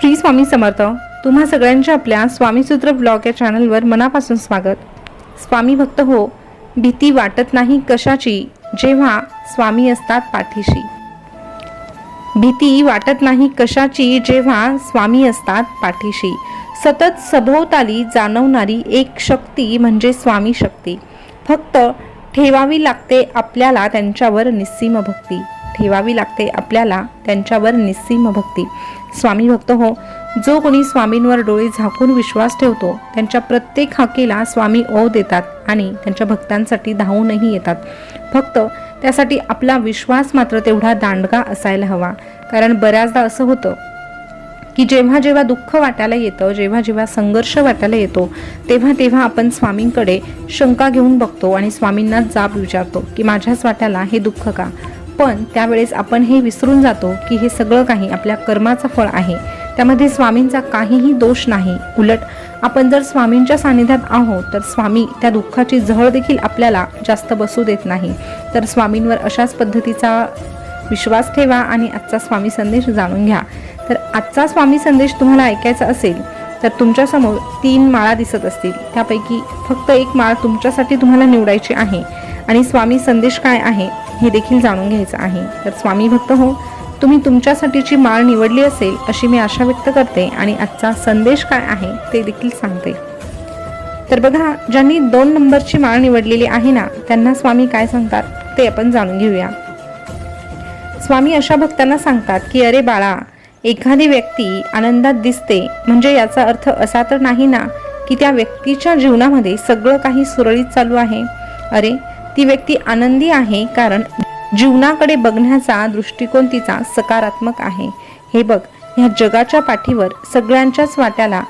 श्री स्वामी समर्थ. तुम्हा सगळ्यांच्या आपल्या स्वामीसूत्र ब्लॉग या चॅनलवर मनापासून स्वागत. स्वामी भक्त हो भीती वाटत नाही कशाची जेव्हा स्वामी असतात पाठीशी. भीती वाटत नाही कशाची जेव्हा स्वामी असतात पाठीशी. सतत सभोवताली जाणवणारी एक शक्ती म्हणजे स्वामी शक्ती. फक्त ठेवावी लागते आपल्याला त्यांच्यावर निस्सीम भक्ती. ठेवावी लागते आपल्याला त्यांच्यावर निस्सीम भक्ती. स्वामी भक्त हो. जो कोणी स्वामींवर डोळे झाकून विश्वास ठेवतो त्यांच्या प्रत्येक हाकेला स्वामी ओ देतात आणि त्यांच्या भक्तांसाठी धावूनही येतात. फक्त त्यासाठी आपला विश्वास मात्र तेवढा दांडगा असायला हवा. कारण बऱ्याचदा असं होतं की जेव्हा जेव्हा दुःख वाटायला येतं जेव्हा जेव्हा संघर्ष वाटायला येतो तेव्हा तेव्हा आपण स्वामींकडे शंका घेऊन बघतो आणि स्वामींना जाब विचारतो की माझ्याच वाट्याला हे दुःख का? पण त्यावेळेस आपण हे विसरून जातो की हे सगळं काही आपल्या कर्माचं फळ आहे. त्यामध्ये स्वामींचा काहीही दोष नाही. उलट आपण जर स्वामींच्या सानिध्यात आहोत तर स्वामी त्या दुःखाची झळ देखील आपल्याला जास्त बसू देत नाही. तर स्वामींवर अशाच पद्धतीचा विश्वास ठेवा आणि आजचा स्वामी संदेश जाणून घ्या. तर आजचा स्वामी संदेश तुम्हाला ऐकायचा असेल तर तुमच्यासमोर तीन माळा दिसत असतील. त्यापैकी फक्त एक माळ तुमच्यासाठी तुम्हाला निवडायची आहे. आणि स्वामी संदेश काय आहे? हे देखील जाणून घ्यायचं आहे. तर स्वामी भक्त हो तुम्ही तुमच्यासाठीची माळ निवडली असेल अशी मी आशा व्यक्त करते आणि आजचा संदेश काय आहे ते देखील सांगते. तर बघा ज्यांनी दोन नंबरची माळ निवडलेली आहे ना त्यांना स्वामी काय सांगतात ते आपण जाणून घेऊया. स्वामी अशा भक्तांना सांगतात की अरे बाळा एखादी व्यक्ती आनंदात दिसते म्हणजे याचा अर्थ असा तर नाही ना की त्या व्यक्तीच्या जीवनामध्ये सगळं काही सुरळीत चालू आहे. अरे ती व्यक्ती आनंदी आहे कारण जीवनाकडे बघण्याचा दृष्टिकोन तिचा सकारात्मक आहे. हे बघ ह्या जगाच्या पाठीवर सगळ्यांच्याच वाट्याला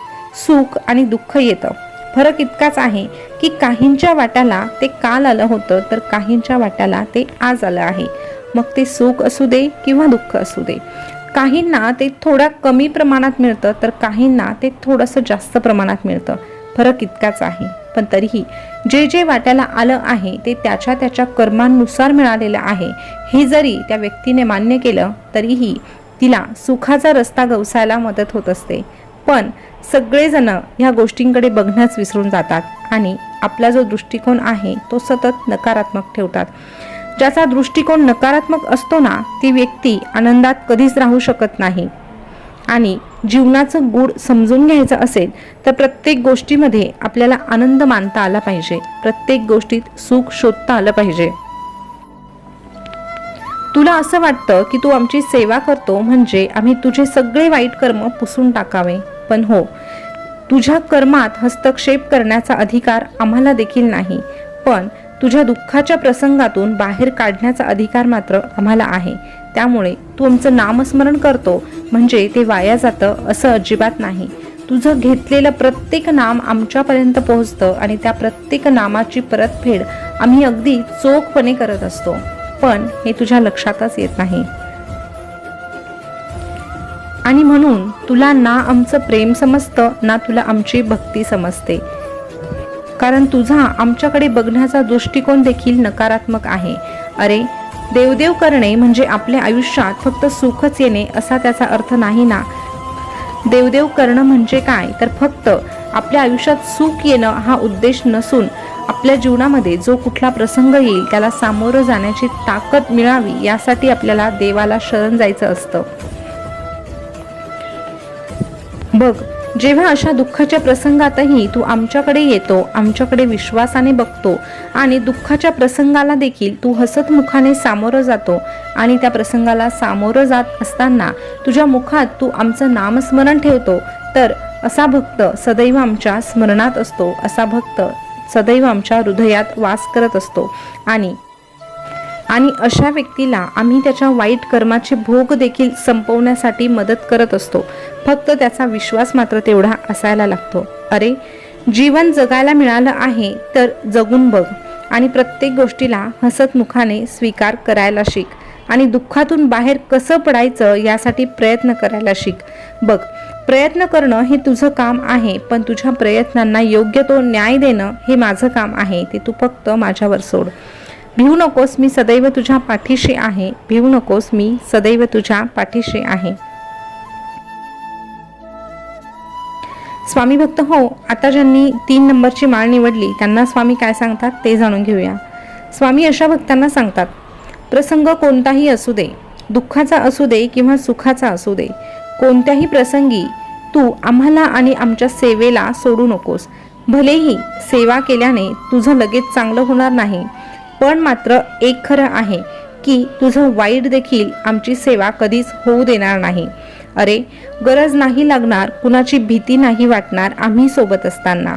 सुख आणि दुःख येतं. फरक इतकाच आहे की काहींच्या वाट्याला ते काल आलं होतं तर काहींच्या वाट्याला ते आज आलं आहे. मग ते सुख असू दे किंवा दुःख असू दे. काहींना ते थोड्या कमी प्रमाणात मिळतं तर काहींना ते थोडंसं जास्त प्रमाणात मिळतं. फरक इतकाच आहे. पण तरीही जे जे वाट्याला आलं आहे ते त्याच्या त्याच्या कर्मांनुसार मिळालेलं आहे. हे जरी त्या व्यक्तीने मान्य केलं तरीही तिला सुखाचा रस्ता गवसायला मदत होत असते. पण सगळेजण ह्या गोष्टींकडे बघण्यास विसरून जातात आणि आपला जो दृष्टिकोन आहे तो सतत नकारात्मक ठेवतात. ज्याचा दृष्टिकोन नकारात्मक असतो ना ती व्यक्ती आनंदात कधीच राहू शकत नाही. आणि जीवनाचं गूढ समजून घ्यायचं असेल तर प्रत्येक गोष्टीमध्ये आपल्याला आनंद मानता आला पाहिजे. प्रत्येक गोष्टीत सुख शोधता आलं पाहिजे. तुला असं वाटतं की तू आमची सेवा करतो म्हणजे आम्ही तुझे सगळे वाईट कर्म पुसून टाकावे. पण हो तुझ्या कर्मात हस्तक्षेप करण्याचा अधिकार आम्हाला देखील नाही. पण तुझ्या दुःखाच्या प्रसंगातून बाहेर काढण्याचा अधिकार मात्र आम्हाला आहे. त्यामुळे तू आमचं नामस्मरण करतो म्हणजे ते वाया जातं असं अजिबात नाही. तुझं घेतलेलं प्रत्येक नाम आमच्यापर्यंत पोहोचतं आणि त्या प्रत्येक नामाची परतफेड आम्ही अगदी चोखपणे करत असतो. पण हे तुझ्या लक्षातच येत नाही. आणि म्हणून तुला ना आमचं प्रेम समजतं ना तुला आमची भक्ती समजते. कारण तुझा आमच्याकडे बघण्याचा दृष्टिकोन देखील नकारात्मक आहे. अरे देवदेव करणे म्हणजे आपल्या आयुष्यात फक्त सुखच येणे असा त्याचा अर्थ नाही ना? देवदेव करणं म्हणजे काय? तर फक्त आपल्या आयुष्यात सुख येणं हा उद्देश नसून आपल्या जीवनामध्ये जो कुठला प्रसंग येईल त्याला सामोरं जाण्याची ताकद मिळावी यासाठी आपल्याला देवाला शरण जायचं असतं. बघ जेव्हा अशा दुःखाच्या प्रसंगातही तू आमच्याकडे येतो आमच्याकडे विश्वासाने बघतो आणि दुःखाच्या प्रसंगाला देखील तू हसत मुखाने सामोरं जातो आणि त्या प्रसंगाला सामोरं जात असताना तुझ्या मुखात तू आमचं नामस्मरण ठेवतो तर असा भक्त सदैव आमच्या स्मरणात असतो असा भक्त सदैव आमच्या हृदयात वास करत असतो आणि आणि अशा व्यक्तीला आम्ही त्याच्या वाईट कर्माचे भोग देखील संपवण्यासाठी मदत करत असतो. फक्त त्याचा विश्वास मात्र तेवढा असायला लागतो. अरे जीवन जगायला मिळालं आहे तर जगून बघ. आणि प्रत्येक गोष्टीला हसत मुखाने स्वीकार करायला शिक. आणि दुःखातून बाहेर कसं पडायचं यासाठी प्रयत्न करायला शिक. बघ प्रयत्न करणं हे तुझं काम आहे पण तुझ्या प्रयत्नांना योग्य तो न्याय देणं हे माझं काम आहे ते तू फक्त माझ्यावर सोड. भिवू नकोस मी सदैव तुझ्या पाठीशी आहे. भिवू नकोस मी सदैव तुझ्या पाठीशी आहे. स्वामी भक्त हो आता ज्यांनी तीन नंबरची माळ निवडली त्यांना स्वामी काय सांगतात ते जाणून घेऊया. स्वामी अशा भक्तांना सांगतात प्रसंग कोणताही असू दे दुःखाचा असू दे किंवा सुखाचा असू दे कोणत्याही प्रसंगी तू आम्हाला आणि आमच्या सेवेला सोडू नकोस. भलेही सेवा केल्याने तुझं लगेच चांगलं होणार नाही पण मात्र एक खरं आहे की तुझं वाईट देखील आमची सेवा कधीच होऊ देणार नाही. अरे गरज नाही लागणार कुणाची भीती नाही वाटणार आम्ही सोबत असताना.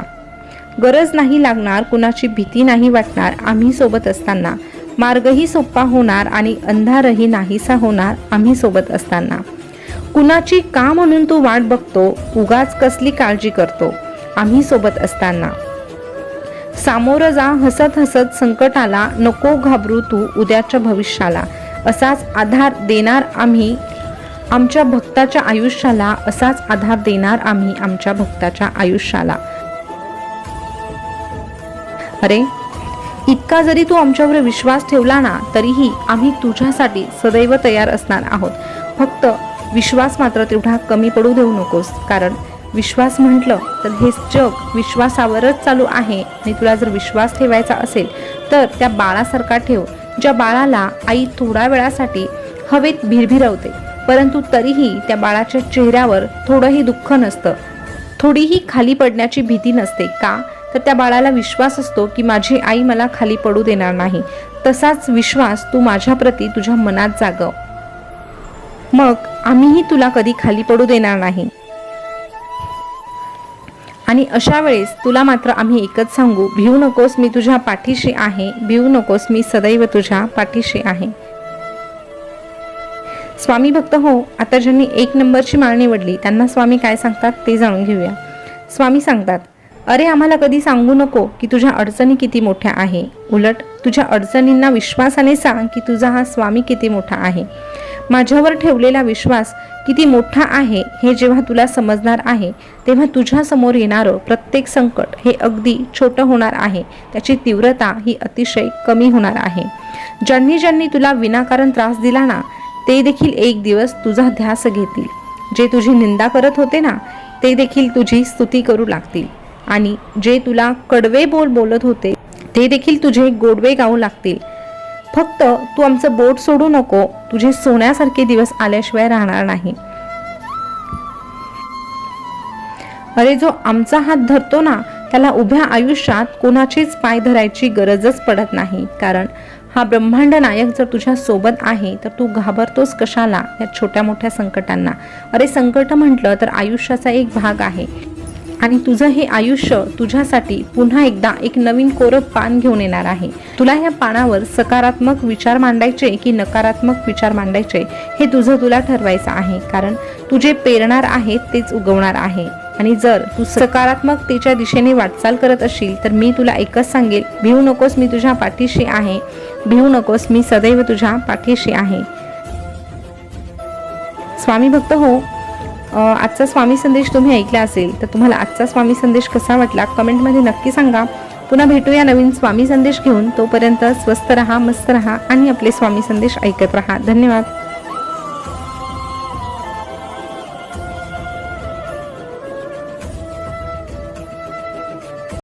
गरज नाही लागणार कुणाची भीती नाही वाटणार आम्ही सोबत असताना. मार्गही सोपा होणार आणि अंधारही नाहीसा होणार आम्ही सोबत असताना. कुणाची का म्हणून तू वाट बघतो? उगाच कसली काळजी करतो? आम्ही सोबत असताना. सामोरं जा हसत हसत संकटाला नको घाबरू तू उद्याच्या भविष्याला. असाच आधार देणार आम्ही आमच्या भक्ताच्या आयुष्याला असाच आधार देणार आम्ही आमच्या भक्ताच्या आयुष्याला. अरे इतका जरी तू आमच्यावर विश्वास ठेवला ना तरीही आम्ही तुझ्यासाठी सदैव तयार असणार आहोत. फक्त विश्वास मात्र तेवढा कमी पडू देऊ नकोस कारण विश्वास म्हटलं तर हे जग विश्वासावरच चालू आहे. आणि तुला जर विश्वास ठेवायचा असेल तर त्या बाळासारखा ठेव. ज्या बाळाला आई थोड्या वेळासाठी हवेत भिरभिरवते परंतु तरीही त्या बाळाच्या चेहऱ्यावर थोडंही दुःख नसतं. थोडीही खाली पडण्याची भीती नसते. का? तर त्या बाळाला विश्वास असतो की माझी आई मला खाली पडू देणार नाही. तसाच विश्वास तू माझ्याप्रती तुझ्या मनात जागव. मग आम्हीही तुला कधी खाली पडू देणार नाही. आणि अशा वेळेस तुला मात्र आम्ही एकच सांगू भिवू नकोस मी तुझ्या पाठीशी आहे भिवू नकोस मी सदैव तुझ्या पाठीशी आहे. स्वामी भक्त हो आता ज्यांनी एक नंबरची माळ निवडली त्यांना स्वामी काय सांगतात ते जाणून घेऊया. स्वामी सांगतात अरे आम्हाला कधी सांगू नको की तुझ्या अडचणी किती मोठ्या आहे. उलट तुझ्या अडचणींना विश्वासाने सांग की तुझा हा स्वामी किती मोठा आहे. माझ्यावर ठेवलेला विश्वास किती मोठा आहे हे जेव्हा तुला समजणार आहे तेव्हा तुझ्यासमोर येणारं प्रत्येक संकट हे अगदी छोटं होणार आहे. त्याची तीव्रता ही अतिशय कमी होणार आहे. ज्यांनी ज्यांनी तुला विनाकारण त्रास दिला ना ते देखील एक दिवस तुझा ध्यास घेतील. जे तुझी निंदा करत होते ना ते देखील तुझी स्तुती करू लागतील. आणि जे तुला कडवे बोल बोलत होते ते देखील तुझे गोडवे गाऊ लागतील. फक्त तू आमचं बोट सोडू नको. तुझे सोन्यासारखे दिवस आल्याशिवाय राहणार नाही. अरे जो आमचा हात धरतो ना त्याला उभ्या आयुष्यात कोणाचीच पाय धरायची गरजच पडत नाही. कारण हा ब्रह्मांड नायक जर तुझ्या सोबत आहे तर तू घाबरतोस कशाला या छोट्या मोठ्या संकटांना? अरे संकट म्हटलं तर आयुष्याचा एक भाग आहे. आणि तुझं हे आयुष्य तुझ्यासाठी पुन्हा एकदा एक नवीन कोरं पान घेऊन येणार आहे. तुला या पानावर सकारात्मक विचार मांडायचे की नकारात्मक विचार मांडायचे हे तुझं तुला ठरवायचं आहे. कारण तुझे पेरणार आहे तेच उगवणार आहे. आणि जर तू सकारात्मकतेच्या दिशेने वाटचाल करत असशील तर मी तुला एकच सांगेल भिवू नकोस मी तुझ्या पाठीशी आहे. भिवू नकोस मी सदैव तुझ्या पाठीशी आहे. स्वामी भक्त हो आजचा स्वामी संदेश तुम्ही ऐकला असेल तर तुम्हाला आजचा स्वामी संदेश कसा वाटला? कमेंटमध्ये नक्की सांगा. पुन्हा भेटूया नवीन स्वामी संदेश घेऊन. तोपर्यंत स्वस्त रहा मस्त रहा आणि आपले स्वामी संदेश ऐकत रहा. धन्यवाद.